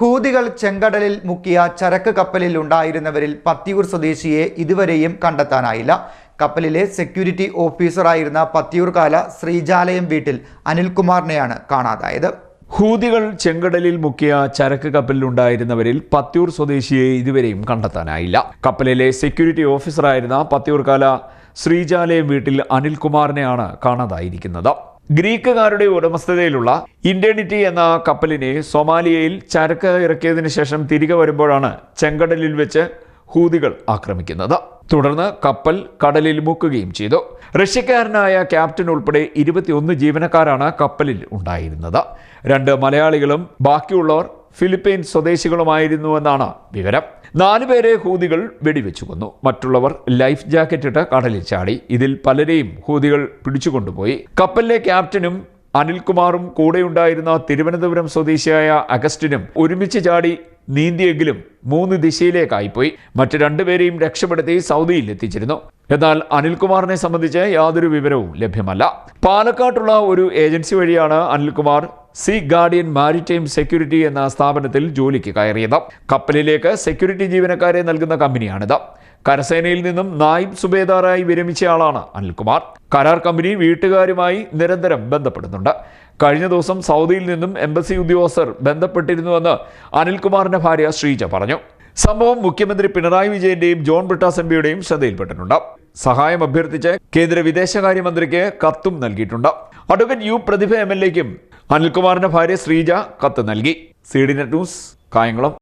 ഹൂതികൾ ചെങ്കടലിൽ മുക്കിയ ചരക്ക് കപ്പലിൽ ഉണ്ടായിരുന്നവരിൽ പത്തിയൂർ സ്വദേശിയെ ഇതുവരെയും കണ്ടെത്താനായില്ല. കപ്പലിലെ സെക്യൂരിറ്റി ഓഫീസറായിരുന്ന പത്തിയൂർകാല ശ്രീജാലയം വീട്ടിൽ അനിൽകുമാറിനെയാണ് കാണാതായത്. ഹൂതികൾ ചെങ്കടലിൽ മുക്കിയ ചരക്ക് കപ്പലിൽ ഉണ്ടായിരുന്നവരിൽ പത്തിയൂർ സ്വദേശിയെ ഇതുവരെയും കണ്ടെത്താനായില്ല. കപ്പലിലെ സെക്യൂരിറ്റി ഓഫീസറായിരുന്ന പത്തിയൂർകാല ശ്രീജാലയം വീട്ടിൽ അനിൽകുമാറിനെയാണ് കാണാതായിരിക്കുന്നത്. ഗ്രീക്കുകാരുടെ ഉടമസ്ഥതയിലുള്ള ഇന്റേണിറ്റി എന്ന കപ്പലിനെ സൊമാലിയയിൽ ചരക്ക് ഇറക്കിയതിനു ശേഷം തിരികെ വരുമ്പോഴാണ് ചെങ്കടലിൽ വെച്ച് ഹൂതികൾ ആക്രമിക്കുന്നത്. തുടർന്ന് കപ്പൽ കടലിൽ മുക്കുകയും ചെയ്തു. റഷ്യക്കാരനായ ക്യാപ്റ്റൻ ഉൾപ്പെടെ ഇരുപത്തിയൊന്ന് ജീവനക്കാരാണ് കപ്പലിൽ ഉണ്ടായിരുന്നത്. രണ്ട് മലയാളികളും ബാക്കിയുള്ളവർ ഫിലിപ്പൈൻ സ്വദേശികളുമായിരുന്നുവെന്നാണ് വിവരം. നാലുപേരെ ഹൂതികൾ വെടിവെച്ചു കൊന്നു. മറ്റുള്ളവർ ലൈഫ് ജാക്കറ്റ് ഇട്ട് കടലിൽ ചാടി. ഇതിൽ പലരെയും ഹൂതികൾ പിടിച്ചുകൊണ്ടുപോയി. കപ്പലിലെ ക്യാപ്റ്റനും അനിൽകുമാറും കൂടെയുണ്ടായിരുന്ന തിരുവനന്തപുരം സ്വദേശിയായ അഗസ്റ്റിനും ഒരുമിച്ച് ചാടി നീന്തിയെങ്കിലും മൂന്ന് ദിശയിലേക്കായിപ്പോയി. മറ്റു രണ്ടുപേരെയും രക്ഷപ്പെടുത്തി സൗദിയിൽ എത്തിച്ചിരുന്നു. എന്നാൽ അനിൽകുമാറിനെ സംബന്ധിച്ച് യാതൊരു വിവരവും ലഭ്യമല്ല. പാലക്കാട്ടുള്ള ഒരു ഏജൻസി വഴിയാണ് Anilkumar Sea Guardian Maritime Security എന്ന സ്ഥാപനത്തിൽ ജോലിക്ക് കയറിയത്. കപ്പലിലേക്ക് സെക്യൂരിറ്റി ജീവനക്കാരെ നൽകുന്ന കമ്പനിയാണിത്. കരസേനയിൽ നിന്നും നായിബ് സുബേദാറായി വിരമിച്ചയാളാണ് അനിൽകുമാർ. കരാർ കമ്പനി വീട്ടുകാരുമായി നിരന്തരം ബന്ധപ്പെടുന്നുണ്ട്. കഴിഞ്ഞ ദിവസം സൗദിയിൽ നിന്നും എംബസി ഉദ്യോഗസ്ഥർ ബന്ധപ്പെട്ടിരുന്നുവെന്ന് അനിൽകുമാറിന്റെ ഭാര്യ ശ്രീജ പറഞ്ഞു. സംഭവം മുഖ്യമന്ത്രി പിണറായി വിജയന്റെയും ജോൺ ബ്രിട്ടാസ് എംപിയുടെയും ശ്രദ്ധയിൽപ്പെട്ടിട്ടുണ്ട്. സഹായം അഭ്യർത്ഥിച്ച് കേന്ദ്ര വിദേശകാര്യമന്ത്രിക്ക് കത്തും നൽകിയിട്ടുണ്ട്. Advocate U Prathibha M L എക്കും അനിൽകുമാറിന്റെ ഭാര്യ ശ്രീജ കത്ത് നൽകി. C D net news Kayamkulam.